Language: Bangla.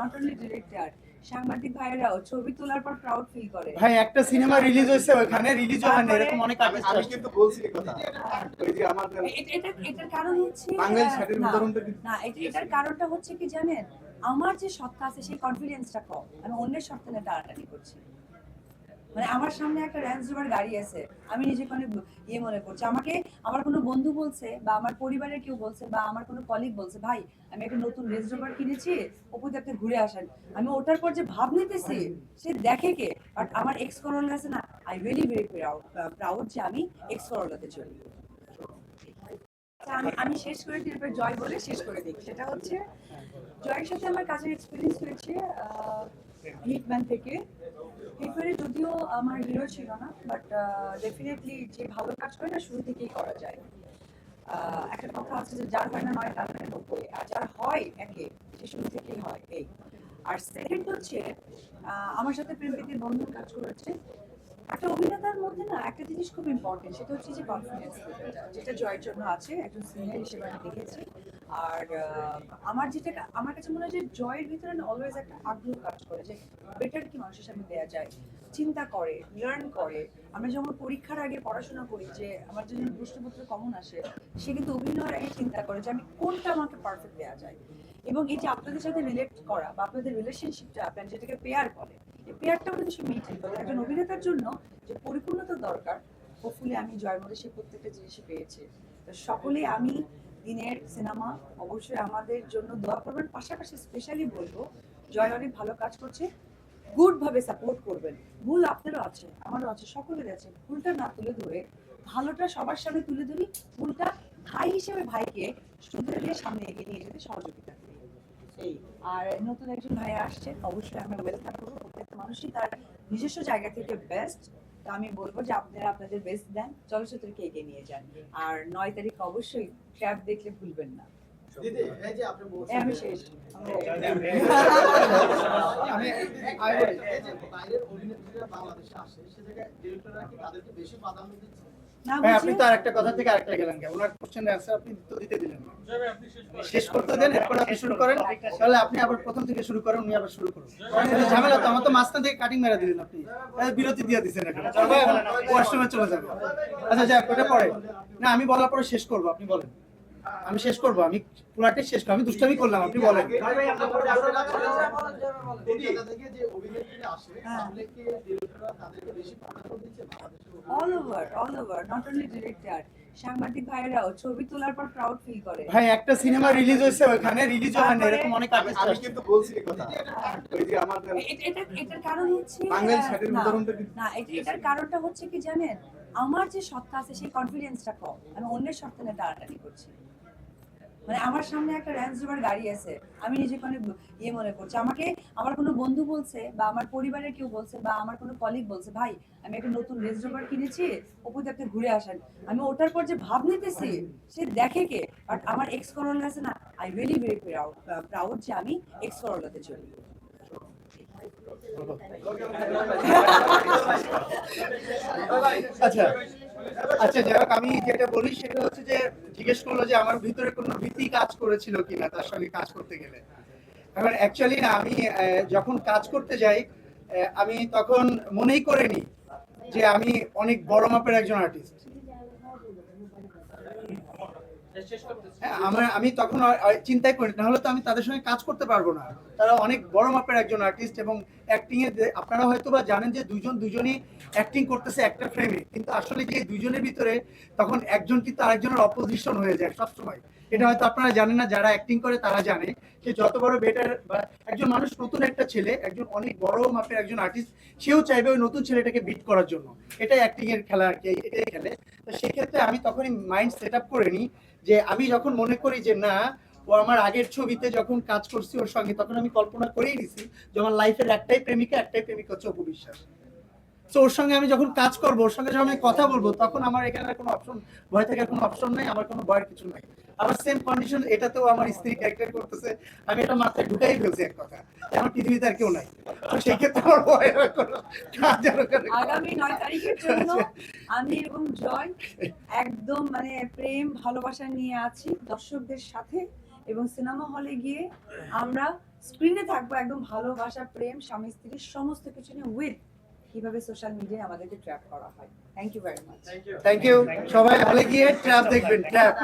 নট অনলি ডিরেক্টর সাংবাদিক ভাইরাও ছবি তোলার পর প্রাউড ফিল করে। ভাই একটা সিনেমা রিলিজ হয়েছে ওখানে রিলিজ হয় না এরকম অনেক আমি আর্টিস্ট আমি কিন্তু বলছি কথা। ওই যে আমাদের এটা এটার কারণ হচ্ছে শাড়ির না, উদাহরণটা না এটা- এটার কারণটা হচ্ছে কি জানেন? আমার যে সত্তা আছে সেই কনফিডেন্সটা কম। আমি অন্যের সত্তা নিয়ে তাড়াতাড়ি করছি। মানে আমার সামনে একটা র্যান্স রোভার গাড়ি আছে, আমি নিজেকে অনেক ইয়ে মনে করছি। আমাকে, আমার কোনো বন্ধু বলছে বা আমার পরিবারের কেউ বলছে বা আমার কোনো কলিগ বলছে, ভাই, আমি একটা নতুন রেঞ্জ রোভার কিনেছি অপুতে আপনি ঘুরে আসেন। আমি ওটার পর যে ভাব নিতেছি, সে দেখে কে? বাট আমার এক্স করোলা আছে না আই রিয়েলি ভেরি প্রাউড যে আমি এক্স করোলাতে চলি আমি আমি শেষ করে দিই জয় বলে শেষ করে দিই। সেটা হচ্ছে, জয়ের সাথে আমার কাজের এক্সপিরিয়েন্স হয়েছে হিটম্যান থেকে। হিটম্যানে যদিও আমার হিরো ছিল না বাট ডেফিনেটলি যে ভালো কাজ করে না, শুরু থেকেই করা যায়। একটা কথা আছে যে যার হয় না নয় তার হয় নব্বই আর যার হয়, একে, সে শুরু থেকেই হয়, এই। আর সেকেন্ড হচ্ছে আমার সাথে প্রেম প্রীতির বন্ধু কাজ করেছে। একটা অভিনেতার মধ্যে না একটা জিনিস খুব ইম্পর্টেন্ট সেটা হচ্ছে যে কনফিডেন্স যেটা জয়ের জন্য আছে, একজন সিনিয়র হিসেবে আমি দেখেছি। আর আমার যেটা আমার কাছে মনে হয় যে জয়ের ভিতরে অলওয়েজ একটা আগ্রহ কাজ করে যে বেটার কি মানুষের সামনে দেওয়া যায়, চিন্তা করে লার্ন করে। আমরা যখন পরীক্ষার আগে পড়াশোনা করি যে আমার জন্য প্রশ্নপত্র কমন আসে, সে কিন্তু অভিনয়ের আগে চিন্তা করে যে আমি কোনটা আমাকে পারফেক্ট দেওয়া যায়। এবং এই যে আপনাদের সাথে রিলেট করা বা আপনাদের রিলেশনশিপটা আপনার যেটাকে পেয়ার বলে, এই পেয়ারটা কিন্তু সে মেনটেন করে একজন অভিনেতার জন্য যে পরিপূর্ণতা দরকার হোপফুলি আমি জয়ের মধ্যে সেই প্রত্যেকটা জিনিসই পেয়েছি। তো সকলে আমি দিনের সিনেমা অবশ্যই আমাদের জন্য দোয়া করবেন। পাশাপাশি স্পেশালি বলব, জয় অনেক ভালো কাজ করছে। গুড ভাবে সাপোর্ট করবেন। ভুল আপনারও আছে, আমারও আছে সকলের আছে। ভুলটা না তুলে ধরে, ভালোটা সবার সামনে তুলে ধরি। ভুলটা ভাই হিসেবে ভাইকে দিয়ে সামনে এগিয়ে নিয়ে যেতে সহযোগিতা করি। এই। আর নতুন একজন ভাই আসছে অবশ্যই আমরা ওয়েলকাম করব প্রত্যেকটা মানুষই তার নিজস্ব জায়গা থেকে বেস্ট তো আমি বলব যে আপনারা আপনাদের বেস্ট দেন চলচ্চিত্রকে এগিয়ে নিয়ে যান। আর নয় তারিখ অবশ্যই ট্র্যাপ দেখলে ভুলবেন না। দিদি এই যে আপনি এই বলছেন আমি শেষ। আমি এই যে বাইরের অভিনেত্রীরা বাংলাদেশে আসে সে জায়গায় ডিরেক্টররা কি তাদেরকে বেশি প্রাধান্য দিচ্ছে? না ভাই আপনি তো আরেকটা কথা থেকে আরেকটা গেলেন ওনার কোশ্চেনের অ্যান্সার আপনি তো দিতে দিলেন। না শেষ করতে দেন এরপর আপনি শুরু করেন। তাহলে আপনি আবার প্রথম থেকে শুরু করেন উনি আবার শুরু করুন। ঝামেলা তো আমার তো মাঝখান থেকে কাটিং মেরা দিলেন আপনি। বিরতি দিয়ে দিচ্ছেন এখন। ওয়াশরুমে চলে যাবে। আচ্ছা যাক ওটা পরে। না আমি বলার পরে শেষ করব আপনি বলেন। আমি শেষ করব আমি পুরাটাই শেষ করব আমি দুষ্টামি করলাম আপনি বলেন। All over all over not only director সাংবাদিক ভাইয়েরাও ছবি তোলার পর প্রাউড ফিল করে। ভাই একটা সিনেমা রিলিজ হয়েছে ওখানে রিলিজ হয় না এরকম অনেক আমি আর্টিস্ট আমি কিন্তু বলছি কথা। ওই যে আমাদের এটা এটার কারণ হচ্ছে না, এটার কারণটা হচ্ছে কি জানেন? আমার যে সত্তা আছে, সেই কনফিডেন্সটা কম। আমি অন্যের সত্তা নিয়ে টানাটানি করছি। মানে আমার সামনে একটা র্যান্স রোভার গাড়ি আছে, আমি নিজেকে অনেক ইয়ে মনে করছি। আমাকে আমার কোনো বন্ধু বলছে বা আমার পরিবারের কেউ বলছে বা আমার কোনো কলিগ বলছে, ভাই, আমি একটা নতুন রেঞ্জ রোভার কিনেছি অপুতে আপনি ঘুরে আসেন। আমি ওটার পর যে ভাব নিতেছি, সে দেখে কে? বাট আমার এক্স করোলা আছে না I really very proud proud যে আমি এক্স করোলাতে চলি। আচ্ছা আচ্ছা যাই হোক, আমি যেটা বলি সেটা হচ্ছে যে জিজ্ঞেস করল যে আমার ভিতরে কোনো ভীতি কাজ করেছিল কিনা তার সঙ্গে কাজ করতে গেলে। এখন অ্যাকচুয়ালি না আমি যখন কাজ করতে যাই আমি তখন মনেই করিনি যে আমি অনেক বড় মাপের একজন আর্টিস্ট হ্যাঁ আমি তখন চিন্তাই করি না হলে তো আমি তাদের সঙ্গে কাজ করতে পারব না। তারা অনেক বড় মাপের একজন আর্টিস্ট এবং অ্যাক্টিং এ যে- আপনারা হয়তো বা জানেন যে দুজন দুজনই অ্যাক্টিং করতেছে একটা ফ্রেমে কিন্তু আসলে যে দুজনের ভিতরে তখন একজন কিন্তু আরেকজনের অপোজিশন হয়ে যায় সবসময়। এটা হয়তো আপনারা জানেন না, যারা অ্যাক্টিং করে তারা জানে। যে যত বড় বেটার বা একজন মানুষ নতুন একটা ছেলে, একজন অনেক বড় মাপের একজন আর্টিস্ট সেও চাইবে ওই নতুন ছেলেটাকে বিট করার জন্য। এটাই অ্যাক্টিং এর খেলা আর কি, এটাই খেলে। তো সেক্ষেত্রে আমি তখনই মাইন্ড সেট আপ করে নিই যে আমি যখন মনে করি যে না, ও আমার আগের ছবিতে যখন কাজ করছি ওর সঙ্গে, তখন আমি কল্পনা করেই নিছি যে আমার লাইফের একটাই প্রেমিকা একটাই প্রেমিকা হচ্ছে অপু বিশ্বাস। তো ওর সঙ্গে আমি যখন কাজ করব ওর সঙ্গে যখন আমি কথা বলব তখন আমার এখানে কোনো অপশন ভয় থাকার কোনো অপশন নাই আমার কোনো ভয়ের কিছু নাই। আমার সেম কন্ডিশন এটাতেও আমার স্ত্রী ক্যারেক্টার করতেছে আমি এটা মাথায় ঢুকাই ফেলছি এক কথা। আমার পৃথিবীতে আর কেউ নাই। তো সেই আমার আর কোনো কাজ আগামী নয় তারিখের জন্য আমি এবং জয় একদম মানে প্রেম ভালোবাসা নিয়ে আছি দর্শকদের সাথে এবং সিনেমা হলে গিয়ে আমরা স্ক্রিনে থাকব একদম ভালোবাসা প্রেম স্বামী স্ত্রীর সমস্ত কিছু নিয়ে উইথ কীভাবে সোশ্যাল মিডিয়ায় আমাদেরকে ট্র্যাপ করা হয়। Thank you very much thank you সবাই ভালো গিয়ে ট্র্যাপ দেখবেন ট্র্যাপ